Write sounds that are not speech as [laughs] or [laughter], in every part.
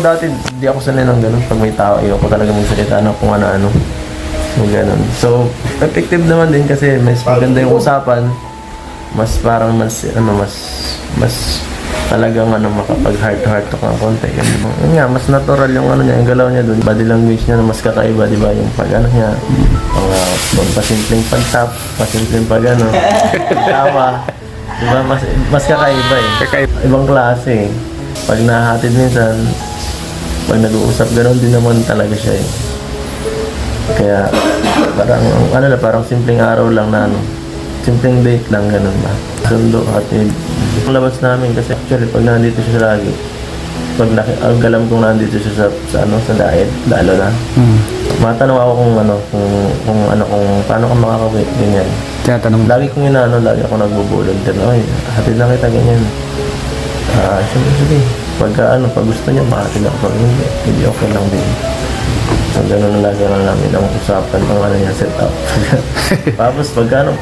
dati, di ako sanay ng ganun. Pag may tao, ayoko talaga magsalita na kung ano-ano. So, ganun. So, effective naman din kasi mas maganda yung usapan. Mas parang mas, ano, mas, mas talagang ano, makapag heart to heart to ka konti. Ganun. Yun nga, mas natural yung ano niya, yung galaw niya dun. Body language niya na mas kakaiba, di ba? Yung pag ano niya, mga uh, pasimpleng pag-tap, pasimpleng pag ano, [laughs] tawa. Di ba? Mas, mas kakaiba eh. Kakaiba. Ibang klase eh. Pag nahatid minsan, pag nag-uusap, gano'n din naman talaga siya eh. Kaya, parang, ano na, parang simpleng araw lang na ano, simpleng date lang, gano'n ba. Sundo at yun. Ang labas namin kasi actually, pag nandito siya lagi, pag naki, ang galam kong nandito siya sa, sa ano, sa diet, lalo na. Hmm. Matanong ako kung ano, kung, kung ano, kung paano ka makakawit, ganyan. Tinatanong. Lagi kong inaano, lagi ako nagbubulod din. Oy, hatid na kita ganyan. Ah, sige, sige. Pagka ano, pag gusto niya, mahatid ako. Pag hindi, hindi okay lang din. So, ganun na lagi lang namin ang usapan ng ano niya, set up. [laughs] Tapos, pagka ano,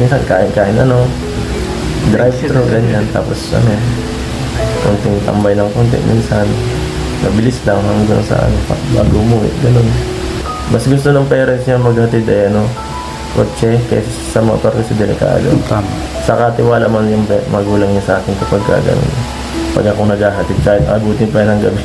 minsan kain-kain ano, drive-thru, ganyan. Tapos, ano, konting tambay ng konti minsan. Mabilis lang hanggang sa ano, bago umuwi, ganun. Mas gusto ng parents niya maghatid eh, ano, kotse kaysa sa motor kasi delikado. Tama. Saka tiwala man yung magulang niya sa akin kapag ka ganun. Pag ako naghahatid, kahit abutin pa ng gabi.